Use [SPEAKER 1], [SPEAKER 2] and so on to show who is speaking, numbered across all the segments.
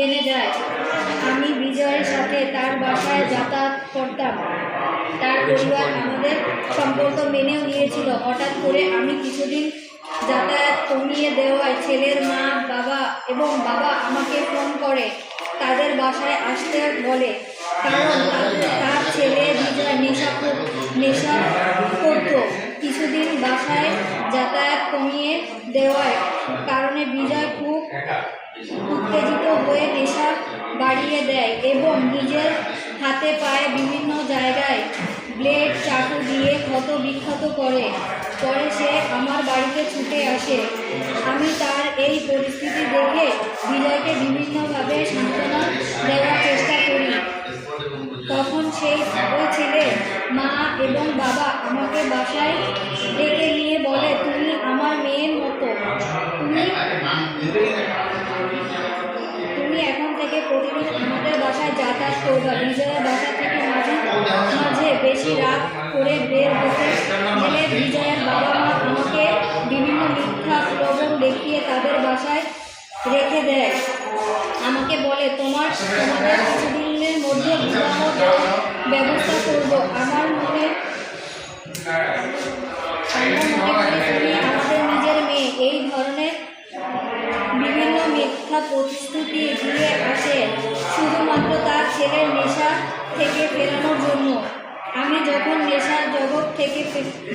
[SPEAKER 1] জেনে যায়, আমি বিজয়ের সাথে তার বাসায় যাতায়াত করতাম। তার পরিবার আমাদের সম্পর্ক মেনেও নিয়েছিল। হঠাৎ করে আমি কিছুদিন যাতায়াত কমিয়ে দেওয়ায় ছেলের মা, বাবা এবং বাবা আমাকে ফোন করে, তাদের বাসায় আসতে বলে। কারণ তার ছেলে বিজয় নেশা নেশা করতো। কিছুদিন বাসায় যাতায়াত কমিয়ে দেওয়ায় কারণে বিজয় খুব উত্তেজিত হয়ে নেশা বাড়িয়ে দেয় এবং নিজের হাতে পায়ে বিভিন্ন জায়গায় ব্লেড, চাকু দিয়ে ক্ষত বিক্ষত করে। পরে সে আমার বাড়িতে ছুটে আসে। আমি তার এই পরিস্থিতি দেখে বিজয়কে বিভিন্নভাবে সান্ত্বনা দেওয়ার চেষ্টা করি। তখন সেই ওই ছেলে মা এবং বাবা আমাকে বাসায় ডেকে নিয়ে বলে, তুমি আমার মেয়ের মতো। তুমি এখন থেকে প্রতিদিন আমাদের যাতায়াত করবা। বিজয়ের বাসা থেকে মাঝে মাঝে বেশি রাত করে বের হতে গেলে বিজয়ের বাবা মা আমাকে বিভিন্ন মিথ্যা প্রবণ দেখিয়ে তাদের বাসায় রেখে দেয়। আমাকে বলে, তোমার, তোমাদের কিছুদিনের মধ্যে বিবাহ ব্যবস্থা করব। আমার মনে আমাদের নিজের মেয়ে। এই ধরনের বিভিন্ন মিথ্যা প্রতিশ্রুতি দিয়ে ছেলের নেশা থেকে ফেরানোর জন্য। আমি যখন নেশার জগৎ থেকে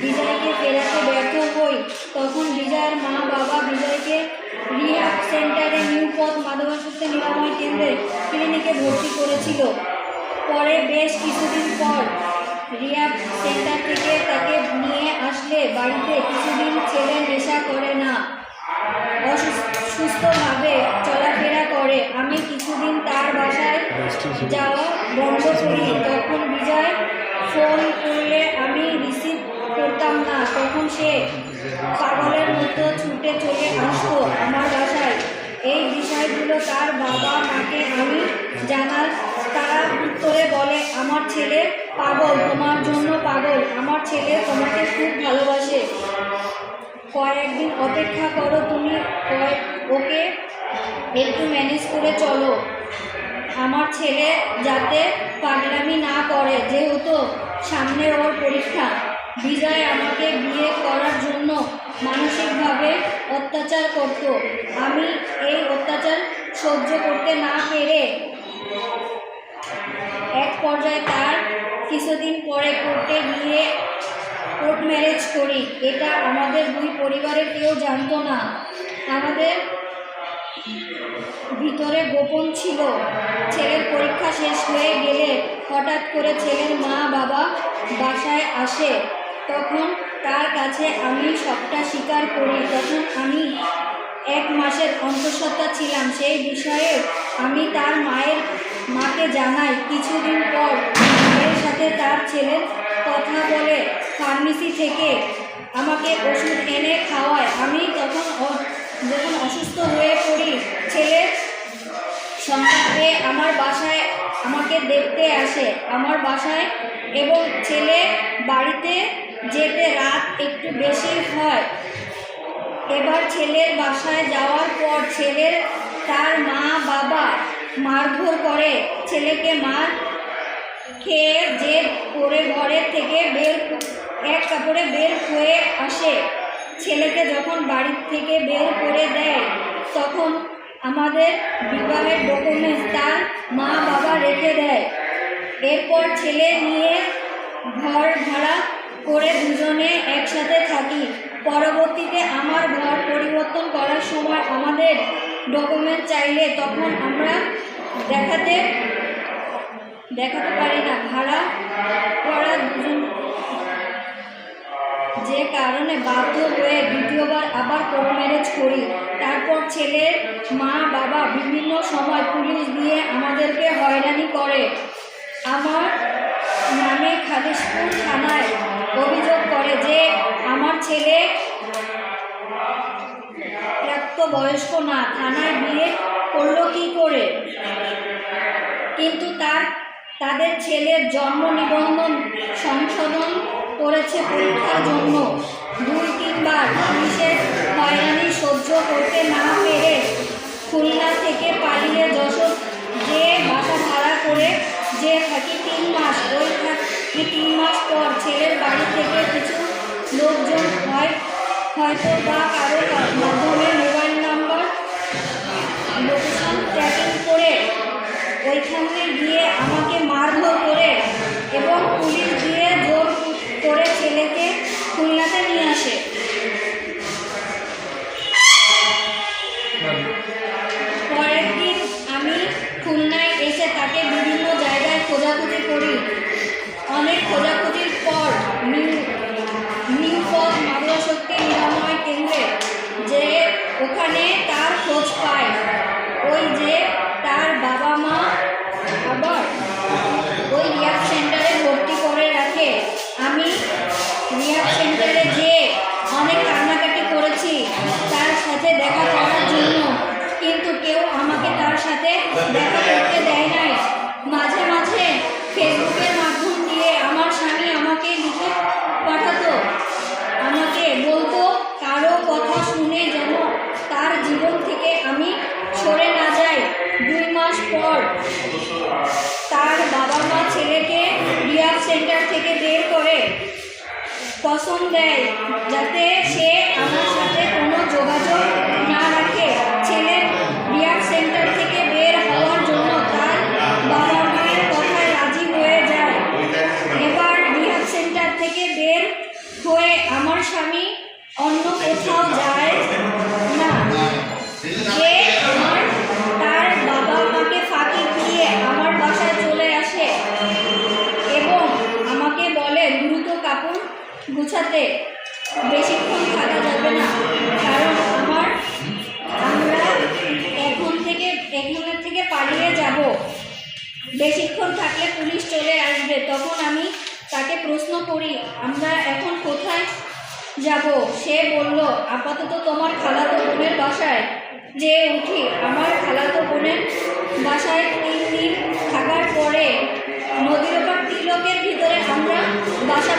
[SPEAKER 1] বিজয়কে ফেরাতে ব্যর্থ হই, তখন বিজয়ের মা বাবা বিজয়কে রিহাব সেন্টারে নিউপথ মাদকাসক্ত নিরাময় কেন্দ্রে ক্লিনিকে ভর্তি করেছিল। পরে বেশ কিছুদিন পর রিহাব সেন্টার থেকে তাকে নিয়ে আসলে বাড়িতে কিছুদিন ছেলে নেশা করে না, অসুস্থ সুস্থভাবে চলাফেরা করে। আমি যাওয়া বন্ধ করি তখন বিজয় ফোন করলে, আমি রিসিভ করতাম না। তখন সে পাগলের মতো ছুটে চলে আসতো আমার বাসায়। এই বিষয়গুলো তার বাবা মাকে আমি জানার তারা উত্তরে বলে, আমার ছেলে পাগল, তোমার জন্য পাগল। আমার ছেলে তোমাকে খুব ভালোবাসে। কয়েকদিন অপেক্ষা করো, তুমি ওকে একটু ম্যানেজ করে চলো। ছেলে যাতে পাগলামি না করে, যেহেতু সামনে ওর পরীক্ষা। বিজয় আমাকে বিয়ে করার জন্য মানসিকভাবে অত্যাচার করত। আমি এই অত্যাচার সহ্য করতে না পেরে এক পর্যায়ে তার কিছুদিন পরে কোর্টে গিয়ে কোর্ট ম্যারেজ করি। এটা আমাদের দুই পরিবারের কেউ জানতো না। আমাদের ভিতরে গোপন ছিল। ছেলের পরীক্ষা শেষ হয়ে গেলে হঠাৎ করে ছেলের মা বাবা বাসায় আসে। তখন তার কাছে আমি সবটা স্বীকার করি। তখন আমি এক মাসের অন্তঃসত্ত্বা ছিলাম। সেই বিষয়ে আমি তার মায়ের, মাকে জানাই। কিছুদিন পর মায়ের সাথে তার ছেলের কথা বলে ফার্মেসি থেকে আমাকে ওষুধ এনে খাওয়ায়। আমি তখন যখন অসুস্থ হয়ে পড়ি, ছেলে পেয়ে আমার বাসায় আমাকে দেখতে আসে। আমার বাসায় এবং ছেলে বাড়িতে যেতে রাত একটু বেশি হয়। এবার ছেলের বাসায় যাওয়ার পর ছেলের তার মা বাবা মারধর করে। ছেলেকে মার খেয়ে যে করে ঘরের থেকে বের এক কাপড়ে বের হয়ে আসে। ছেলেকে যখন বাড়ি থেকে বের করে দেয়, তখন আমাদের বিবাহের ডকুমেন্টস তার মা বাবা রেখে দেয়। এরপর ছেলে নিয়ে ঘর ভাড়া করে দুজনে একসাথে থাকি। পরবর্তীতে আমার ঘর পরিবর্তন করার সময় আমাদের ডকুমেন্ট চাইলে তখন আমরা দেখাতে দেখাতে পারি না। ভাড়া করা দুজন কারণে বাধ্য হয়ে দ্বিতীয়বার আবার কোর্ট ম্যারেজ করি। তারপর ছেলের মা, বাবা বিভিন্ন সময় পুলিশ দিয়ে আমাদেরকে হয়রানি করে। আমার নামে খালিশপুর থানায় অভিযোগ করে যে আমার ছেলে প্রাপ্তবয়স্ক না, থানায় বিয়ে করল কি করে? কিন্তু তার, তাদের ছেলের জন্ম নিবন্ধন সংশোধন করেছে পরীক্ষার জন্য। দুই তিনবার পুলিশের হয়রানি সহ্য করতে না পেরে খুলনা থেকে পালিয়ে যশোর যে বাসা ভাড়া করে যে থাকি তিন মাস, ওই থাকি তিন মাস পর ছেলের বাড়ি থেকে কিছু লোকজন হয়, হয়তো বা কারও মাধ্যমে তাকে বিভিন্ন জায়গায় খোঁজাখুঁজি করি। অনেক খোঁজাখুঁজির পর নিউ নিউ মাদুয়া শক্তি নিরাময় কেন্দ্রে যে ওখানে তার খোঁজ পায়। ওই যে তার বাবা মা আবার ওই রিয়াব সেন্টারে ভর্তি করে রাখে আমি রিয়াব সেন্টারে যেয়ে অনেক কান্নাকাটি করেছি তার সাথে দেখা করার জন্য কিন্তু কেউ আমাকে তার সাথে দেখা করতে দেয় নাই মাঝে মাঝে ফেসবুকের মাধ্যম দিয়ে আমার স্বামী আমাকে লিখে পাঠাতো আমাকে বলতো কারও কথা শুনে যেন তার জীবন থেকে আমি সরে না যাই দুই মাস পর তার বাবা মা ছেলেকে রিয়াব সেন্টার থেকে বের করে পছন্দ দেয় যাতে সে আমার সাথে কোনো যোগাযোগ না রাখে। পৌঁছাতে বেশিক্ষণ থাকা যাবে না। কারণ আমার আমরা এখন থেকে এখানের থেকে পালিয়ে যাব। বেশিক্ষণ থাকলে পুলিশ চলে আসবে, তখন আমি তাকে প্রশ্ন করি, আমরা এখন কোথায় যাব? সে বলল, আপাতত তোমার খালাতো বোনের বাসায়। যে উঠি, আমার খালাতো বোনের বাসায় তিন দিন থাকার পরে নদীর ওপর তিলকের ভিতরে আমরা বাসা